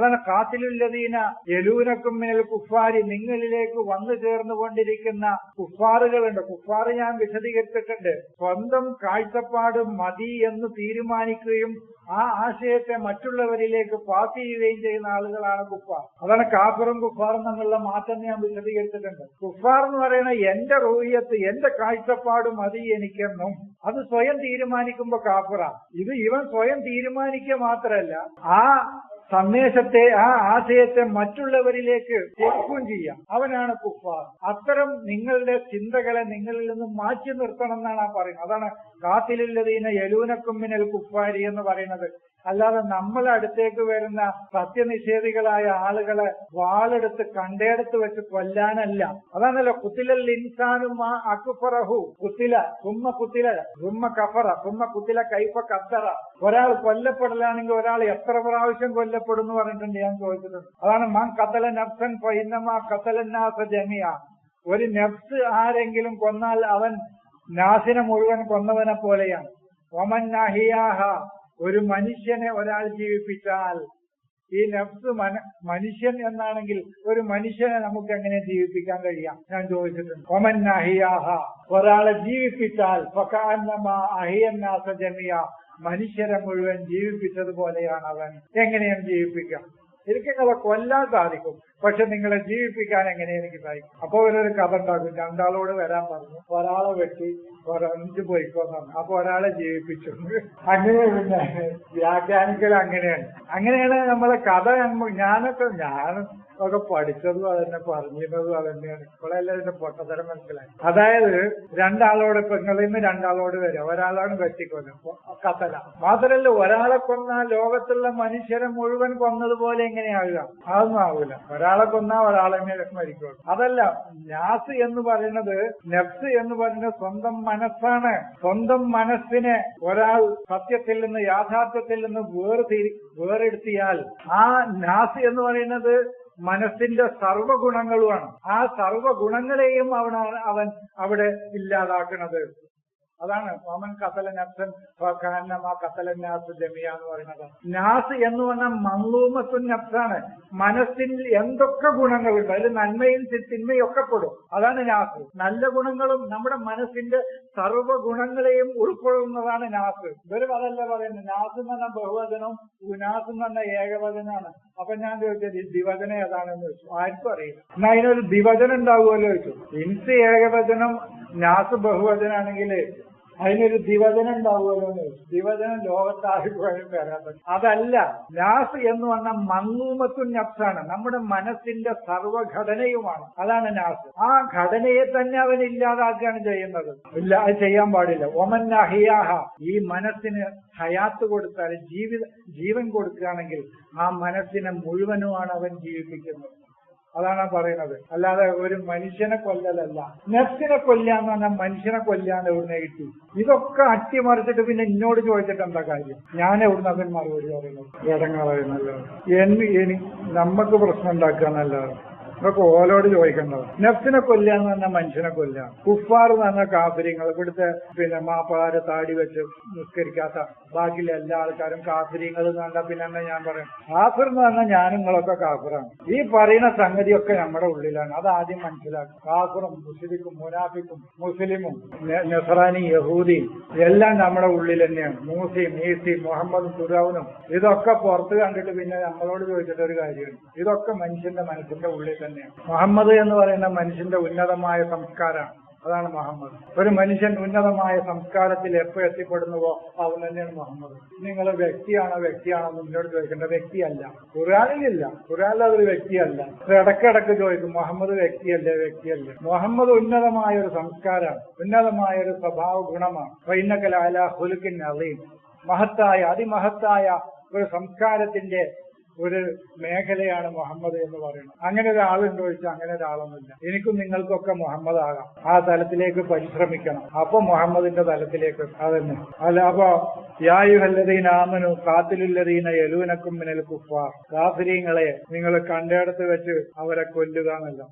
അതാണ് കാത്തിലുല്ലതീന യലൂനക്കും മിനൽ കുഫാരി നിങ്ങളിലേക്ക് വന്നു ചേർന്നുകൊണ്ടിരിക്കുന്ന കുഫാറുകളുണ്ട്. കുഫാറ് ഞാൻ വിശദീകരിച്ചിട്ടുണ്ട്. സ്വന്തം കാഴ്ചപ്പാട് മതി എന്ന് തീരുമാനിക്കുകയും ആ ആശയത്തെ മറ്റുള്ളവരിലേക്ക് പാസ് ചെയ്യുകയും ചെയ്യുന്ന ആളുകളാണ് കുഫാർ. അതാണ് കാഫറും കുഫാറും തമ്മിലുള്ള മാറ്റം ഞാൻ വിശദീകരിച്ചിട്ടുണ്ട്. കുഫാർ എന്ന് പറയുന്ന എന്റെ റൂഹിയത്ത് എന്റെ കാഴ്ചപ്പാട് മതി എനിക്കെന്നും അത് സ്വയം തീരുമാനിക്കുമ്പോ കാഫറ. ഇത് ഇവൻ സ്വയം തീരുമാനിക്കുക മാത്രമല്ല ആ സന്ദേശത്തെ ആ ആശയത്തെ മറ്റുള്ളവരിലേക്ക് കൊടുക്കുകയും ചെയ്യാം. അവനാണ് കുഫാർ. അത്തരം നിങ്ങളുടെ ചിന്തകളെ നിങ്ങളിൽ നിന്ന് മാറ്റി നിർത്തണം എന്നാണ് ആ പറയുന്നത്. അതാണ് കാത്തിലുള്ളതീന യലൂനക്കുമ്മിനൽ കുഫാരി എന്ന് പറയുന്നത്. അല്ലാതെ നമ്മൾ അടുത്തേക്ക് വരുന്ന സത്യനിഷേധികളായ ആളുകളെ വാളെടുത്ത് കണ്ടേടത്ത് വെച്ച് കൊല്ലാനല്ല. അതാണല്ലോ കുത്തിലൽ ഇൻസാനും അക്കുഫറഹു കുത്തില കുമ്മ കുത്തില കുമ്മ കഫറ കുമ്മ കുത്തില കൈഫ കത്തറ. ഒരാൾ കൊല്ലപ്പെടലാണെങ്കിൽ ഒരാൾ എത്ര പ്രാവശ്യം കൊല്ലപ്പെടും എന്ന് പറഞ്ഞിട്ടുണ്ട് ഞാൻ ചോദിച്ചിട്ടുണ്ട്. അതാണ് മാൻ കത്തല നഫ്സൻ പൈന്നമാ കത്തലന്നാസ ജമിയ ഒരു നഫ്സ് ആരെങ്കിലും കൊന്നാൽ അവൻ നാസിനെ മുഴുവൻ കൊന്നവനെ പോലെയാണ്. ഒമൻ നഹിയാഹ. ഒരു മനുഷ്യനെ ഒരാൾ ജീവിപ്പിച്ചാൽ ഈ നഫ്സ് മന മനുഷ്യൻ എന്നാണെങ്കിൽ ഒരു മനുഷ്യനെ നമുക്ക് എങ്ങനെ ജീവിപ്പിക്കാൻ കഴിയാം? ഞാൻ ചോദിച്ചിട്ടുണ്ട്. ഒമൻ നഹിയാഹ. ഒരാളെ ജീവിപ്പിച്ചാൽ അഹിയന്നാസ ജമിയ മനുഷ്യരെ മുഴുവൻ ജീവിപ്പിച്ചതുപോലെയാണ് അവൻ. എങ്ങനെയാണ് ജീവിപ്പിക്കാം എനിക്ക് നിങ്ങളെ കൊല്ലാൻ സാധിക്കും. പക്ഷെ നിങ്ങളെ ജീവിപ്പിക്കാൻ എങ്ങനെയാണ് എനിക്ക് സാധിക്കും? അപ്പൊ ഒരു കഥ ഉണ്ടാക്കും. രണ്ടാളോട് വരാൻ പറഞ്ഞു. ഒരാളെ വെട്ടി ഒരഞ്ച് പോയിക്കോന്ന് പറഞ്ഞു. അപ്പൊ ഒരാളെ ജീവിപ്പിച്ചു. അങ്ങനെ പിന്നെ വ്യാഖ്യാനിക്കൽ അങ്ങനെയാണ്. അങ്ങനെയാണ് നമ്മളെ കഥ. ഞാനൊക്കെ ഞാൻ ഒക്കെ പഠിച്ചതും അതന്നെ പറഞ്ഞിരുന്നതും അതന്നെയാണ്. ഇപ്പോഴെല്ലാം ഇതിന്റെ പൊട്ടത്തരം മനസ്സിലായി അതായത് രണ്ടാളോട് പെങ്ങളിൽ നിന്ന് രണ്ടാളോട് വരിക. ഒരാളാണ് വെട്ടിക്കൊല്ലും കത്തല മാത്രല്ല ഒരാളെ കൊന്ന ലോകത്തുള്ള മനുഷ്യരെ മുഴുവൻ കൊന്നതുപോലെ എങ്ങനെയാവുക? അതൊന്നും ആവൂല. ഒരാളെ കൊന്ന ഒരാളെ മരിക്കുള്ളൂ. അതല്ല നാസ് എന്ന് പറയുന്നത് നെഫ്സ് എന്ന് പറയുന്നത് സ്വന്തം മനസ്സാണ്. സ്വന്തം മനസ്സിനെ ഒരാൾ സത്യത്തിൽ നിന്ന് യാഥാർത്ഥ്യത്തിൽ നിന്ന് വേർതിരി വേറെടുത്തിയാൽ ആ നാസ് എന്ന് പറയുന്നത് മനസ്സിന്റെ സർവഗുണങ്ങളുമാണ്. ആ സർവഗുണങ്ങളെയും അവൻ അവൻ അവിടെ ഇല്ലാതാക്കുന്നത് അതാണ് മാമൻ കസല നഫ്സൻ കാരണമാ കത്തല നാസ് ജമിയ എന്ന് പറയുന്നത്. നാസ് എന്ന് പറഞ്ഞാൽ മങ്ലൂമത്തുൻ നഫ്സാണ്. മനസ്സിൽ എന്തൊക്കെ ഗുണങ്ങളുണ്ട് അതിൽ നന്മയും തിന്മയും ഒക്കെ പെടും. അതാണ് നാസ്. നല്ല ഗുണങ്ങളും നമ്മുടെ മനസ്സിന്റെ സർവ ഗുണങ്ങളെയും ഉൾക്കൊള്ളുന്നതാണ് നാസ്. ഇവരും അതല്ല പറയുന്നത്. നാസ് എന്ന് പറഞ്ഞാൽ ബഹുവചനവും ഉനാസ് എന്ന് പറഞ്ഞാൽ ഏകവചനാണ് അപ്പൊ ഞാൻ ചോദിച്ചത് ദിവചനം ഏതാണെന്ന് ചോദിച്ചു. ആർക്കും അറിയില്ല. എന്നാ അതിനൊരു ദിവചനം ഉണ്ടാവുമല്ലോ ചോദിച്ചു. ഇൻസ് ഏകവചനം നാസ് ബഹുവചനാണെങ്കിൽ അതിനൊരു ദിവചനം ഉണ്ടാവുമല്ലോ ദിവചനം ദിവചനം ലോകത്താർക്കും വരാത്തത് അതല്ല നാസ് എന്ന് പറഞ്ഞ മങ്ങൂമത്തുൻ നഫ്സാണ് നമ്മുടെ മനസ്സിന്റെ സർവഘടനയുമാണ്. അതാണ് നാസ് ആ ഘടനയെ തന്നെ അവൻ ഇല്ലാതാക്കുകയാണ് ചെയ്യുന്നത്. ഇല്ല അത് ചെയ്യാൻ പാടില്ല. ഒമൻ അഹിയാഹ ഈ മനസ്സിന് ഹയാത്ത് കൊടുത്താൽ ജീവിത ജീവൻ കൊടുക്കുകയാണെങ്കിൽ ആ മനസ്സിനെ മുഴുവനുമാണ് അവൻ ജീവിപ്പിക്കുന്നത്. അതാണ് പറയുന്നത്. അല്ലാതെ ഒരു മനുഷ്യനെ കൊല്ലലല്ല. നെഫ്സിനെ കൊല്ലാന്ന് പറഞ്ഞാൽ മനുഷ്യനെ കൊല്ലാന്ന് എവിടുന്ന് കിട്ടി? ഇതൊക്കെ അട്ടിമറിച്ചിട്ട് പിന്നെ എന്നോട് ചോദിച്ചിട്ട് എന്താ കാര്യം? ഞാൻ എവിടുന്ന് അതിന് മറുപടി പറയുന്നത് ഇടങ്ങളായിരുന്നല്ലോ എന്ന് നമുക്ക് പ്രശ്നം ഉണ്ടാക്കുകയെന്നല്ലാതെ ഇതൊക്കെ ഓലോട് ചോദിക്കേണ്ടത് നെഫ്സിനെ കൊല്ലുക എന്ന് പറഞ്ഞാൽ മനുഷ്യനെ കൊല്ലുക. കുഫാർ എന്ന് പറഞ്ഞ കാഫര്യങ്ങൾ ഇവിടുത്തെ പിന്നെ മാപ്പാരെ താടി വെച്ച് നിസ്കരിക്കാത്ത ബാക്കിയുള്ള എല്ലാ ആൾക്കാരും കാഫര്യങ്ങൾ എന്ന് പറഞ്ഞാൽ പിന്നെ ഞാൻ പറയും? കാഫിർ എന്ന് പറഞ്ഞാൽ ഞാൻ നിങ്ങളൊക്കെ കാഫിറാണ്. ഈ പറയുന്ന സംഗതിയൊക്കെ നമ്മുടെ ഉള്ളിലാണ്. അത് ആദ്യം മനസ്സിലാക്കും കാഫിറും മുസ്ലിക്കും മുനാഫിക്കും മുസ്ലിമും നെസറാനി യഹൂദിയും എല്ലാം നമ്മുടെ ഉള്ളിൽ തന്നെയാണ്. മൂസയും ഈസിയും മുഹമ്മദും തുരാവനും ഇതൊക്കെ പുറത്ത് കണ്ടിട്ട് പിന്നെ നമ്മളോട് ചോദിച്ചിട്ട് ഒരു കാര്യമാണ്. ഇതൊക്കെ മനുഷ്യന്റെ മനസ്സിന്റെ ഉള്ളിൽ തന്നെയാണ്. മുഹമ്മദ് എന്ന് പറയുന്ന മനുഷ്യന്റെ ഉന്നതമായ സംസ്കാരമാണ്. അതാണ് മുഹമ്മദ്. ഒരു മനുഷ്യൻ ഉന്നതമായ സംസ്കാരത്തിൽ എപ്പോ എത്തിപ്പെടുന്നുവോ അവൻ തന്നെയാണ് മുഹമ്മദ്. നിങ്ങൾ വ്യക്തിയാണോ വ്യക്തിയാണോ മുന്നോട്ട് ചോദിക്കേണ്ട വ്യക്തിയല്ല. ഖുറാനിലില്ല ഖുറാനിൽ അതൊരു വ്യക്തിയല്ല. ഇടക്കിടക്ക് ചോദിക്കും മുഹമ്മദ് വ്യക്തിയല്ലേ വ്യക്തിയല്ലേ? മുഹമ്മദ് ഉന്നതമായ ഒരു സംസ്കാരമാണ്. ഉന്നതമായ ഒരു സ്വഭാവ ഗുണമാണ്. വൈനകലാല ഹുലുക്കിൻ അലീം മഹത്തായ അതിമഹത്തായ ഒരു സംസ്കാരത്തിന്റെ ഒരു മേഖലയാണ് മുഹമ്മദ് എന്ന് പറയുന്നത്. അങ്ങനെ ഒരാളുണ്ടോ ചോദിച്ചാൽ അങ്ങനെ ഒരാളൊന്നുമില്ല. എനിക്കും നിങ്ങൾക്കൊക്കെ മുഹമ്മദ് ആകാം. ആ തലത്തിലേക്ക് പരിശ്രമിക്കണം. അപ്പൊ മുഹമ്മദിന്റെ തലത്തിലേക്ക് അതന്നെ. അല്ല അപ്പൊ യായുഹല്ലതീന ആമനു കാത്തിലുല്ലതീന യലൂനക്കും മിനൽ കുഫാർ. കാഫിരീങ്ങളെ നിങ്ങൾ കണ്ടയിടത്ത് വെച്ച് അവരെ കൊല്ലുക എന്നല്ല.